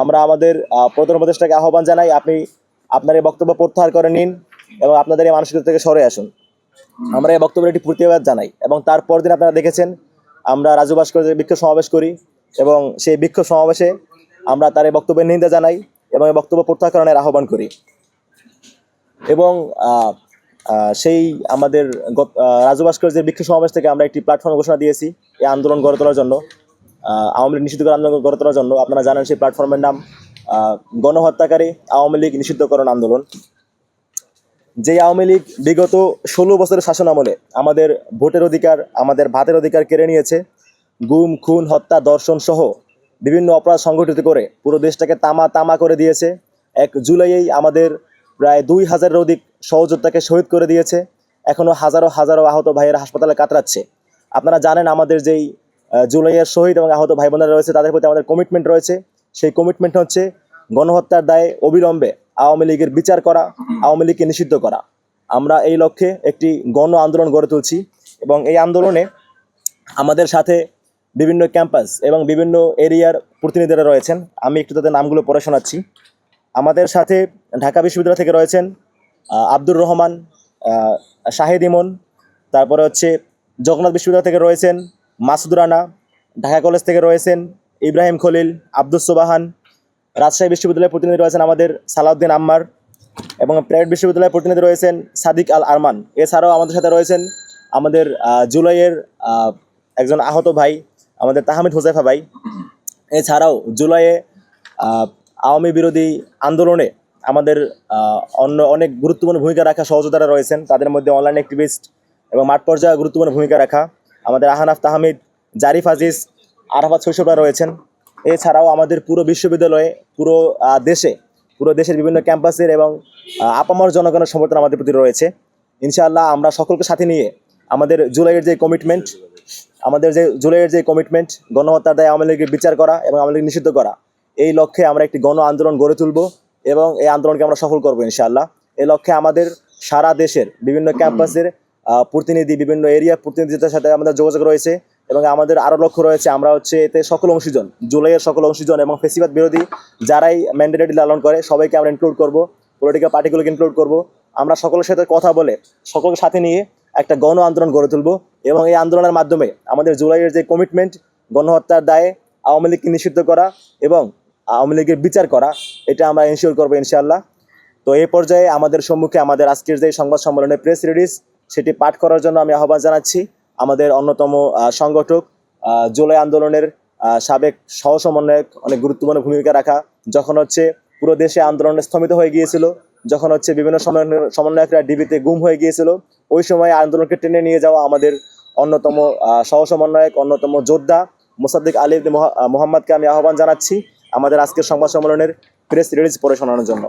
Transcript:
আমরা আমাদের প্রধান উপদেষ্টাকে আহ্বান জানাই আপনি আপনার এই বক্তব্য প্রত্যাহার করে নিন এবং আপনাদের এই মানসিকতা থেকে সরে আসুন। আমরা এই বক্তব্যের একটি প্রতিবাদ জানাই এবং তারপর দিন আপনারা দেখেছেন, আমরা রাজু ভাস্কর্যের বিক্ষোভ সমাবেশ করি এবং সেই বিক্ষোভ সমাবেশে আমরা তার এই বক্তব্যের নিন্দা জানাই এবং এই বক্তব্য প্রত্যাহারের আহ্বান করি। এবং সেই আমাদের রাজু ভাস্কর্যের বিক্ষোভ সমাবেশ থেকে আমরা একটি প্ল্যাটফর্ম ঘোষণা দিয়েছি, এই আন্দোলন গড়ে তোলার জন্য। আওয়ামী লীগ নিষিদ্ধ করার আন্দোলন গড়ে তোলার জন্য আপনারা জানেন সেই প্ল্যাটফর্মের নাম গণহত্যাকারী আওয়ামী লীগ নিষিদ্ধকরণ আন্দোলন। যে আওয়ামী লীগ বিগত ষোলো বছরের শাসন আমলে আমাদের ভোটের অধিকার, আমাদের ভাতের অধিকার কেড়ে নিয়েছে, গুম, খুন, হত্যা, দর্শন সহ বিভিন্ন অপরাধ সংগঠিত করে পুরো দেশটাকে তামা তামা করে দিয়েছে। এক জুলাইয়েই আমাদের প্রায় দুই হাজারের অধিক সহযোদ্ধাকে শহীদ করে দিয়েছে। এখনও হাজারো হাজারো আহত ভাইয়েরা হাসপাতালে কাতরাচ্ছে। আপনারা জানেন আমাদের যেই জুলাইয়ের শহীদ এবং আহত ভাই বোনেরা রয়েছে, তাদের প্রতি আমাদের কমিটমেন্ট রয়েছে। সেই কমিটমেন্ট হচ্ছে গণহত্যার দায়ে অবিলম্বে আওয়ামী লীগের বিচার করা, আওয়ামী লীগকে নিষিদ্ধ করা। আমরা এই লক্ষ্যে একটি গণ আন্দোলন গড়ে তুলছি এবং এই আন্দোলনে আমাদের সাথে বিভিন্ন ক্যাম্পাস এবং বিভিন্ন এরিয়ার প্রতিনিধিরা রয়েছেন। আমি একটু তাদের নামগুলো পড়ে শোনাচ্ছি। আমাদের সাথে ঢাকা বিশ্ববিদ্যালয় থেকে রয়েছেন আব্দুর রহমান শাহেদ ইমন, তারপরে হচ্ছে জগন্নাথ বিশ্ববিদ্যালয় থেকে রয়েছেন মাসুদ রানা, ঢাকা কলেজ থেকে রয়েছেন ইব্রাহিম খলিল, আব্দুস সোবাহান, রাজশাহী বিশ্ববিদ্যালয়ের প্রতিনিধি রয়েছেন আমাদের সালাউদ্দিন আম্মার এবং প্রাইভেট বিশ্ববিদ্যালয়ের প্রতিনিধি রয়েছেন সাদিক আল আরমান। এছাড়াও আমাদের সাথে রয়েছেন আমাদের জুলাইয়ের একজন আহত ভাই, আমাদের তাহমিদ হোজাইফা ভাই। এছাড়াও জুলাইয়ে আওয়ামী বিরোধী আন্দোলনে আমাদের অন্য অনেক গুরুত্বপূর্ণ ভূমিকা রাখা সহযোদ্ধারা রয়েছেন। তাদের মধ্যে অনলাইন অ্যাক্টিভিস্ট এবং মাঠ পর্যায়ে গুরুত্বপূর্ণ ভূমিকা রাখা। আমাদের আহানাফ তাহমিদ, জারিফ আজিজ, আরাফাত শৈশবরা রয়েছেন। এছাড়াও আমাদের পুরো বিশ্ববিদ্যালয়ে, পুরো দেশে, পুরো দেশের বিভিন্ন ক্যাম্পাসের এবং আপামর জনগণের সমর্থন আমাদের প্রতি রয়েছে। ইনশাআল্লাহ আমরা সকলকে সাথে নিয়ে আমাদের জুলাইয়ের যে কমিটমেন্ট, আমাদের যে জুলাইয়ের যে কমিটমেন্ট, গণহত্যার দায় আওয়ামী লীগের বিচার করা এবং আওয়ামী লীগ নিষিদ্ধ করা, এই লক্ষ্যে আমরা একটি গণ আন্দোলন গড়ে তুলব এবং এই আন্দোলনকে আমরা সফল করব ইনশাআল্লাহ। এই লক্ষ্যে আমাদের সারা দেশের বিভিন্ন ক্যাম্পাসের প্রতিনিধি, বিভিন্ন এরিয়া প্রতিনিধিদের সাথে আমাদের যোগাযোগ রয়েছে এবং আমাদের আরও লক্ষ্য রয়েছে, আমরা হচ্ছে এতে সকল অংশীজন, জুলাইয়ের সকল অংশীজন এবং ফেসিবাদ বিরোধী যারাই ম্যান্ডেটেড লালন করে, সবাইকে আমরা ইনক্লুড করব পলিটিক্যাল পার্টিগুলোকে ইনক্লুড করব। আমরা সকলের সাথে কথা বলে সকলকে সাথে নিয়ে একটা গণ আন্দোলন গড়ে তুলব এবং এই আন্দোলনের মাধ্যমে আমাদের জুলাইয়ের যে কমিটমেন্ট গণহত্যার দায়ে আওয়ামী লীগকে নিষিদ্ধ করা এবং আওয়ামী লীগের বিচার করা, এটা আমরা এনশিওর করব ইনশাআল্লাহ। তো এই পর্যায়ে আমাদের সম্মুখে আমাদের আজকের যে সংবাদ সম্মেলনে প্রেস রিলিজ সেটি পাঠ করার জন্য আমি আহ্বান জানাচ্ছি। আমাদের অন্যতম সংগঠক জুলাই আন্দোলনের সাবেক সহ সমন্বয়ক অনেক গুরুত্বপূর্ণ ভূমিকা রাখা, যখন হচ্ছে পুরো দেশে আন্দোলন স্থমিত হয়ে গিয়েছিল, যখন হচ্ছে বিভিন্ন সমন্বয়- সমন্বয়করা ডিবিতে গুম হয়ে গিয়েছিল, ওই সময় আন্দোলনকে টেনে নিয়ে যাওয়া আমাদের অন্যতম সহ সমন্বয়ক অন্যতম যোদ্ধা মোসাদ্দিক আলী মোহাম্মদকে আমি আহ্বান জানাচ্ছি আমাদের আজকের সংবাদ সম্মেলনের প্রেস রিলিজ পড়ে শোনানোর জন্য।